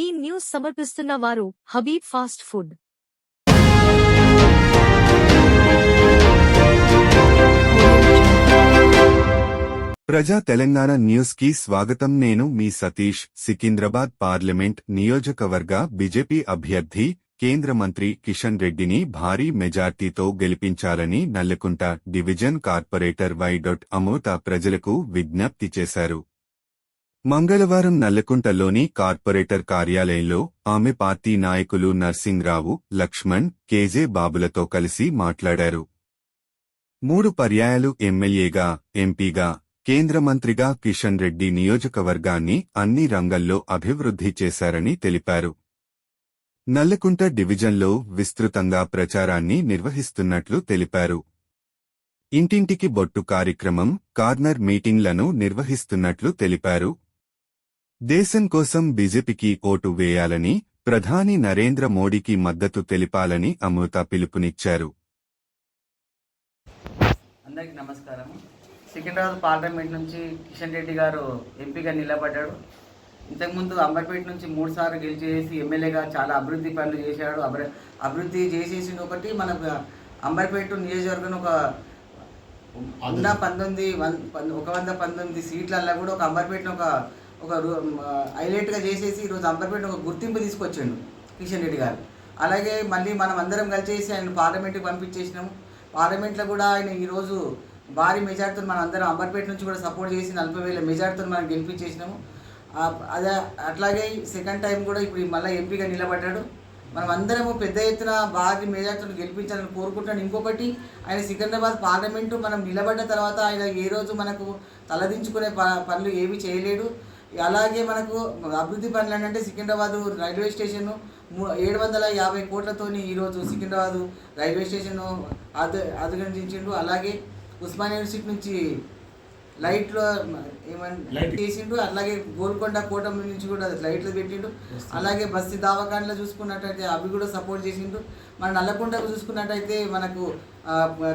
ఈ న్యూస్ సమర్పిస్తున్న వారు హబీబ్ ఫాస్ట్ ఫుడ్. ప్రజా తెలంగాణ న్యూస్కి స్వాగతం. నేను మీ సతీష్. సికింద్రాబాద్ పార్లమెంట్ నియోజకవర్గ బీజేపీ అభ్యర్థి కేంద్ర మంత్రి కిషన్ రెడ్డిని భారీ మెజార్టీతో గెలిపించాలని నల్లకుంట డివిజన్ కార్పొరేటర్ వైడొట్ అమోత ప్రజలకు విజ్ఞప్తి చేశారు. మంగళవారం నల్లకుంటలోని కార్పొరేటర్ కార్యాలయంలో ఆమె పార్టీ నాయకులు నర్సింగ్రావు లక్ష్మణ్ కేజే బాబులతో కలిసి మాట్లాడారు. మూడు పర్యాయాలు ఎమ్మెల్యేగా ఎంపీగా కేంద్ర మంత్రిగా కిషన్ రెడ్డి నియోజకవర్గాన్ని అన్ని రంగంలో అభివృద్ధి చేశారని తెలిపారు. నల్లకుంట డివిజన్లో విస్తృతంగా ప్రచారాన్ని నిర్వహిస్తున్నట్లు తెలిపారు. ఇంటింటికి బొట్టు కార్యక్రమం కార్నర్ మీటింగ్లను నిర్వహిస్తున్నట్లు తెలిపారు. దేశం కోసం బీజేపీకి ఓటు వేయాలని ప్రధాని నరేంద్ర మోడీకి మద్దతు తెలిపాలని అమృత పిలుపునిచ్చారు. అందరికీ నమస్కారం. సికింద్రాబాద్ పార్లమెంట్ నుంచి కిషన్ రెడ్డి గారు ఎంపీగా నిలబడ్డాడు. ఇంతకుముందు అంబర్పేట నుంచి మూడు సార్లు గెలిచేసి ఎమ్మెల్యేగా చాలా అభివృద్ధి పనులు చేశాడు. అభి అభివృద్ధి చేసేసింది ఒకటి మన అంబర్పేట నియోజకవర్గం ఒక ఉన్న పంతొమ్మిది వన్ ఒక వంద పంతొమ్మిది సీట్లల్లో కూడా ఒక అంబర్పేటను ఒక ఒక హైలైట్గా చేసేసి ఈరోజు అంబర్పేట ఒక గుర్తింపు తీసుకొచ్చాడు కిషన్ రెడ్డి గారు. అలాగే మళ్ళీ మనం అందరం కలిసేసి ఆయన పార్లమెంట్కి పంపించేసినాము. పార్లమెంట్లో కూడా ఆయన ఈరోజు భారీ మెజార్టీతో మనం అందరం అంబర్పేట నుంచి కూడా సపోర్ట్ చేసి నలభై వేల మెజార్టీతో మనం గెలిపించేసినాము. అదే అట్లాగే సెకండ్ టైం కూడా ఇప్పుడు మళ్ళీ ఎంపీగా నిలబడ్డాడు. మనం అందరము పెద్ద ఎత్తున భారీ మెజార్టీతో గెలిపించాలని కోరుకుంటున్నాను. ఇంకొకటి ఆయన సికింద్రాబాద్ పార్లమెంటు మనం నిలబడ్డ తర్వాత ఆయన ఏ రోజు మనకు తలదించుకునే ప- పనులు ఏవి చేయలేడు. అలాగే మనకు అభివృద్ధి పనులు అంటే సికింద్రాబాద్ రైల్వే స్టేషన్ ఏడు వందల యాభై కోట్లతోని ఈరోజు సికింద్రాబాద్ రైల్వే స్టేషన్ అధ అధిగమించిండు. అలాగే ఉస్మాన్ యూనివర్సిటీ నుంచి లైట్లో ఏమన్నా చేసిండు అలాగే గోల్కొండ కోటం నుంచి కూడా లైట్లు పెట్టిండు. అలాగే బస్సు దవాఖానలో చూసుకున్నట్టయితే అవి కూడా సపోర్ట్ చేసిండు. మన నల్లకొండకు చూసుకున్నట్టయితే మనకు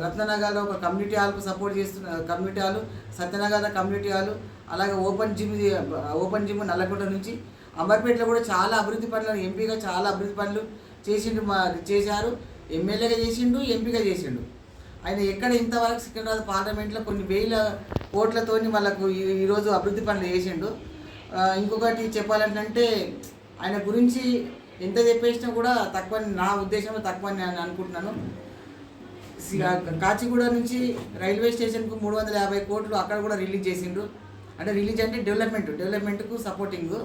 రత్ననగర్లో ఒక కమ్యూనిటీ హాల్కు సపోర్ట్ చేస్తున్న community hall Satyanagar community hall అలాగే open gym open gym Nallakonda నుంచి. అమర్పేటలో కూడా చాలా అభివృద్ధి పనులు ఎంపీగా చాలా అభివృద్ధి పనులు చేసిండు మా చేశారు. ఎమ్మెల్యేగా చేసిండు ఎంపీగా చేసిండు. ఆయన ఎక్కడ ఇంతవరకు సికింద్రాబాద్ పార్లమెంట్లో కొన్ని వేల కోట్లతోని వాళ్ళకు ఈ- ఈరోజు అభివృద్ధి పనులు చేసిండు. ఇంకొకటి చెప్పాలంటే ఆయన గురించి ఎంత చెప్పేసినా కూడా తక్కువ నా ఉద్దేశంలో తక్కువ అని నేను అనుకుంటున్నాను. కాచిగూడ నుంచి రైల్వే స్టేషన్కు మూడు వందల యాభై కోట్లు అక్కడ కూడా రిలీజ్ చేసిండు. అంటే రిలీజ్ అంటే డెవలప్మెంట్ డెవలప్మెంట్కు సపోర్టింగ్.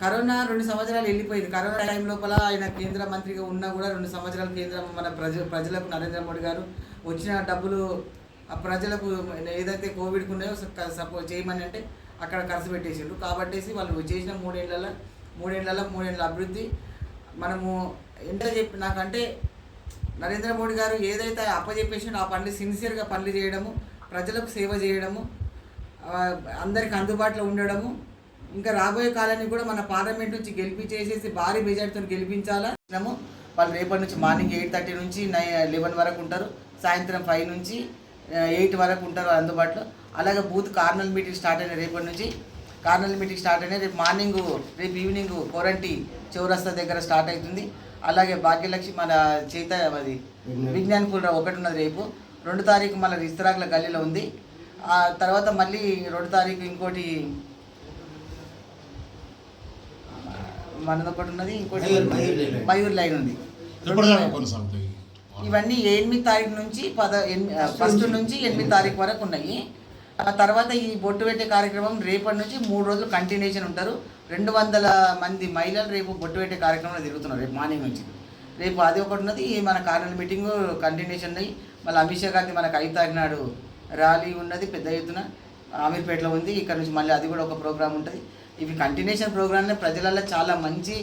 కరోనా రెండు సంవత్సరాలు వెళ్ళిపోయింది. కరోనా టైం లోపల ఆయన కేంద్ర మంత్రిగా ఉన్నా కూడా రెండు సంవత్సరాలు కేంద్ర మన ప్రజ ప్రజలకు నరేంద్ర మోడీ గారు వచ్చిన డబ్బులు ప్రజలకు ఏదైతే కోవిడ్కి ఉన్నాయో సపోజ్ చేయమని అంటే అక్కడ ఖర్చు పెట్టేసిండ్రు. కాబట్టేసి వాళ్ళు చేసిన మూడేళ్ళలో మూడేళ్ళలో మూడేళ్ళ అభివృద్ధి మనము ఎంత చెప్పి నాకంటే నరేంద్ర మోడీ గారు ఏదైతే అప్పచెప్పేసిండో ఆ పనులు సిన్సియర్గా పనులు చేయడము ప్రజలకు సేవ చేయడము అందరికి అందుబాటులో ఉండడము ఇంకా రాబోయే కాలాన్ని కూడా మన పార్లమెంట్ నుంచి గెలిపించేసేసి భారీ మెజార్టీతో గెలిపించాలా? మనము వాళ్ళు రేపటి నుంచి మార్నింగ్ ఎయిట్ థర్టీ నుంచి నై లెవెన్ వరకు ఉంటారు. సాయంత్రం ఫైవ్ నుంచి ఎయిట్ వరకు ఉంటారు అందుబాటులో. అలాగే బూత్ కార్నల్ మీటింగ్ స్టార్ట్ అయిన రేపటి నుంచి. కార్నల్ మీటింగ్ స్టార్ట్ అయినాయి. రేపు మార్నింగ్ రేపు ఈవినింగ్ కోరంటి చౌరస్తా దగ్గర స్టార్ట్ అవుతుంది. అలాగే భాగ్యలక్ష్మి మన చేత అది విజ్ఞాన్. కూడా ఒకటి ఉన్నది రేపు. రెండు తారీఖు మళ్ళీ ఇస్తరాకుల గల్లీలో ఉంది. ఆ తర్వాత మళ్ళీ రెండు తారీఖు ఇంకోటి మనది ఒకటి ఉన్నది ఇంకోటి మయూర్- లైన్. ఉంది. ఇవన్నీ ఎనిమిది తారీఖు నుంచి పద ఫస్ట్ నుంచి ఎనిమిది తారీఖు వరకు ఉన్నాయి. ఆ తర్వాత ఈ బొట్టు పెట్టే కార్యక్రమం రేపటి నుంచి మూడు రోజులు కంటిన్యూషన్ ఉంటారు. రెండు వందల మంది మహిళలు రేపు బొట్టు పెట్టే కార్యక్రమంలో తిరుగుతున్నారు రేపు మార్నింగ్ నుంచి. రేపు అది ఒకటి ఉన్నది మన కార్నల్ మీటింగ్ కంటిన్యూషన్ ఉన్నాయి మళ్ళీ అమిత్ షా గారిది మనకు ఐదు తారీఖు నాడు ర్యాలీ ఉన్నది పెద్ద ఎత్తున. అమీర్పేటలో ఉంది ఇక్కడ నుంచి మళ్ళీ అది కూడా ఒక ప్రోగ్రామ్ ఉంటుంది. ఇవి కంటిన్యూషన్ ప్రోగ్రామ్నే ప్రజలలో చాలా మంచి